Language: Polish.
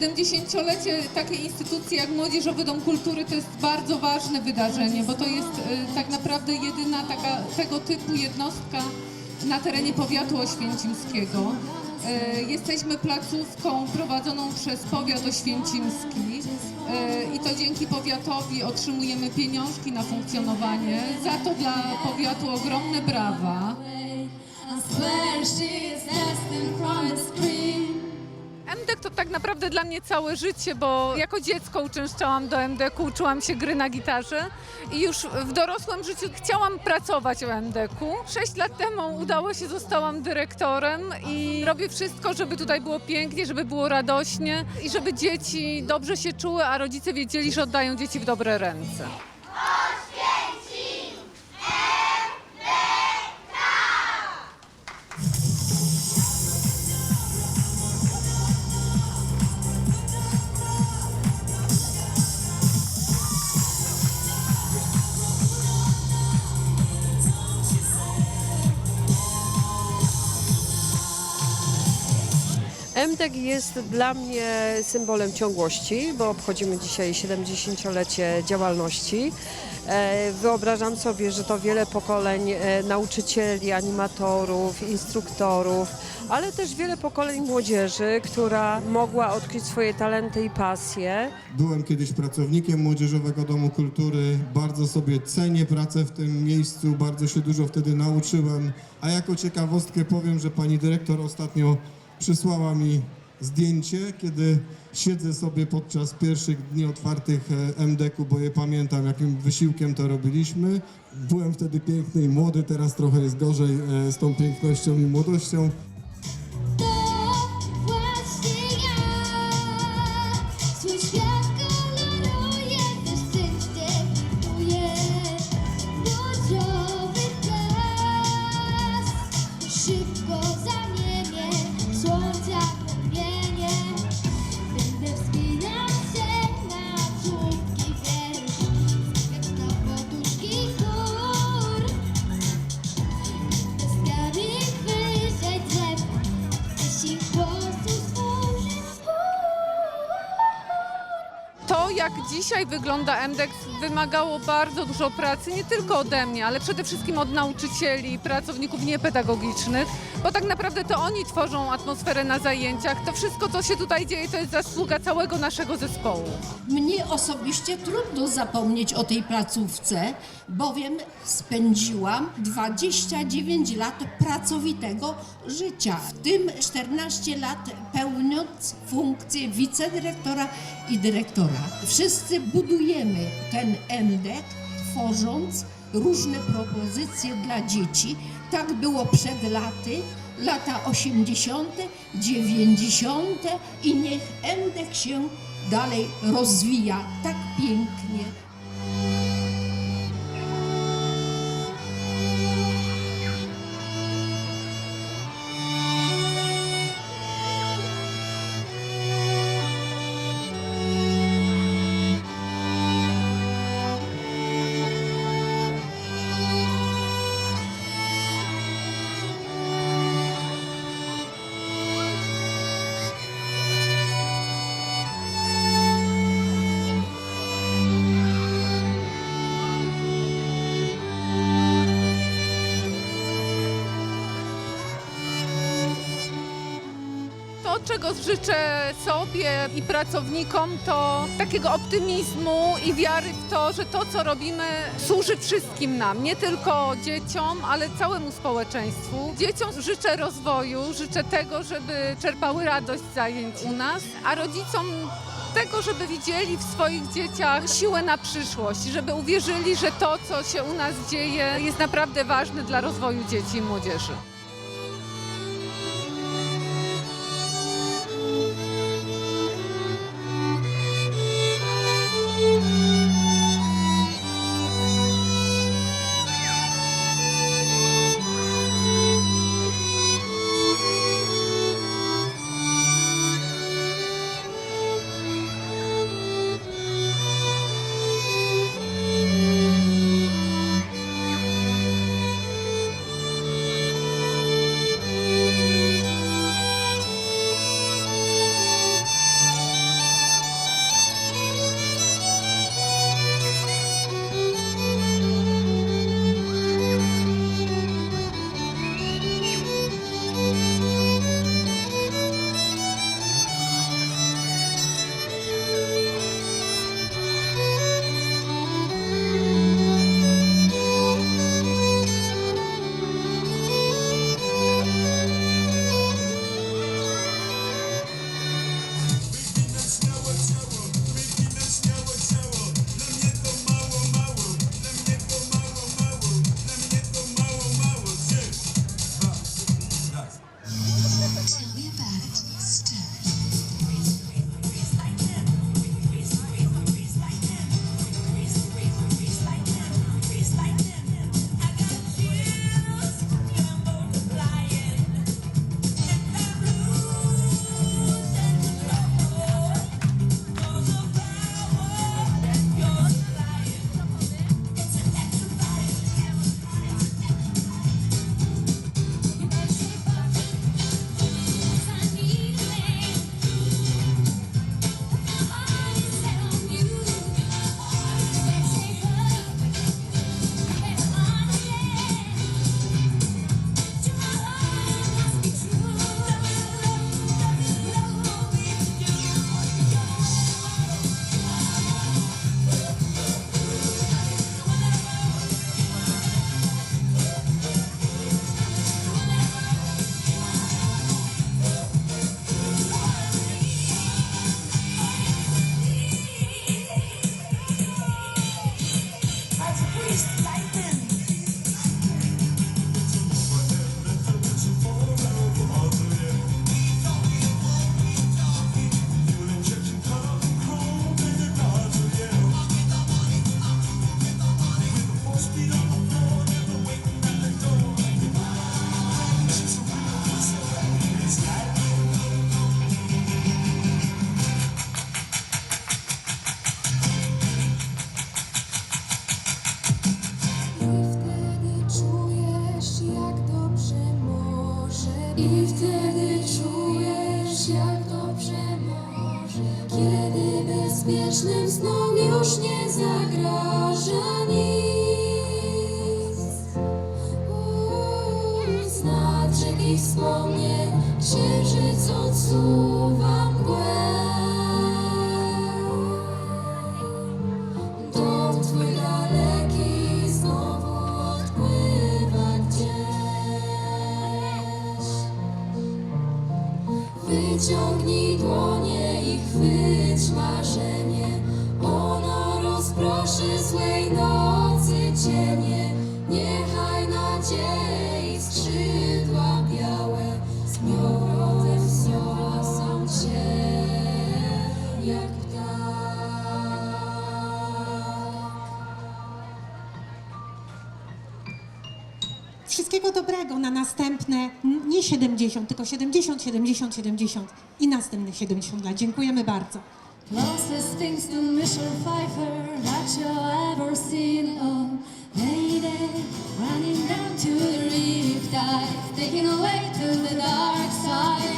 70-lecie takiej instytucji jak Młodzieżowy Dom Kultury to jest bardzo ważne wydarzenie, bo to jest y, tak naprawdę jedyna taka, tego typu jednostka na terenie powiatu oświęcimskiego. Y, Jesteśmy placówką prowadzoną przez powiat oświęcimski y, i to dzięki powiatowi otrzymujemy pieniążki na funkcjonowanie. Za to dla powiatu ogromne brawa. I swear she's destined from the screen. MDK to tak naprawdę dla mnie całe życie, bo jako dziecko uczęszczałam do MDK, uczyłam się gry na gitarze i już w dorosłym życiu chciałam pracować w MDK. Sześć lat temu udało się, zostałam dyrektorem i robię wszystko, żeby tutaj było pięknie, żeby było radośnie i żeby dzieci dobrze się czuły, a rodzice wiedzieli, że oddają dzieci w dobre ręce. MDEK jest dla mnie symbolem ciągłości, bo obchodzimy dzisiaj 70-lecie działalności. E, Wyobrażam sobie, że to wiele pokoleń e, nauczycieli, animatorów, instruktorów, ale też wiele pokoleń młodzieży, która mogła odkryć swoje talenty i pasje. Byłem kiedyś pracownikiem Młodzieżowego Domu Kultury. Bardzo sobie cenię pracę w tym miejscu, bardzo się dużo wtedy nauczyłem. A jako ciekawostkę powiem, że pani dyrektor ostatnio przysłała mi zdjęcie, kiedy siedzę sobie podczas pierwszych dni otwartych e, MDK-u, bo je pamiętam, jakim wysiłkiem to robiliśmy. Byłem wtedy piękny i młody, teraz trochę jest gorzej e, z tą pięknością i młodością. Jak dzisiaj wygląda MDEK, wymagało bardzo dużo pracy, nie tylko ode mnie, ale przede wszystkim od nauczycieli, pracowników niepedagogicznych, bo tak naprawdę to oni tworzą atmosferę na zajęciach. To wszystko, co się tutaj dzieje, to jest zasługa całego naszego zespołu. Mnie osobiście trudno zapomnieć o tej placówce, bowiem spędziłam 29 lat pracowitego życia, w tym 14 lat pełniąc funkcję wicedyrektora i dyrektora. Wszyscy budujemy ten MDEK, tworząc różne propozycje dla dzieci. Tak było przed laty, lata 80., 90. i niech MDEK się dalej rozwija tak pięknie. To, czego życzę sobie i pracownikom, to takiego optymizmu i wiary w to, że to, co robimy, służy wszystkim nam, nie tylko dzieciom, ale całemu społeczeństwu. Dzieciom życzę rozwoju, życzę tego, żeby czerpały radość z zajęć u nas, a rodzicom tego, żeby widzieli w swoich dzieciach siłę na przyszłość, żeby uwierzyli, że to, co się u nas dzieje, jest naprawdę ważne dla rozwoju dzieci i młodzieży. Bezpiecznym snom już nie zagraża nic. Z nad rzek i wspomnień księżyc odsuwa mgłę. Dom twój daleki znowu odpływa gdzieś. Wyciągnij dłonie i chwyć marzenie. Wszystkiego dobrego na następne, nie 70, tylko 70, 70, 70 i następne 70 lat. Dziękujemy bardzo. Closest things to Michelle Pfeiffer that ever seen. Oh, lady, running down to the riptide, taking away to the dark side.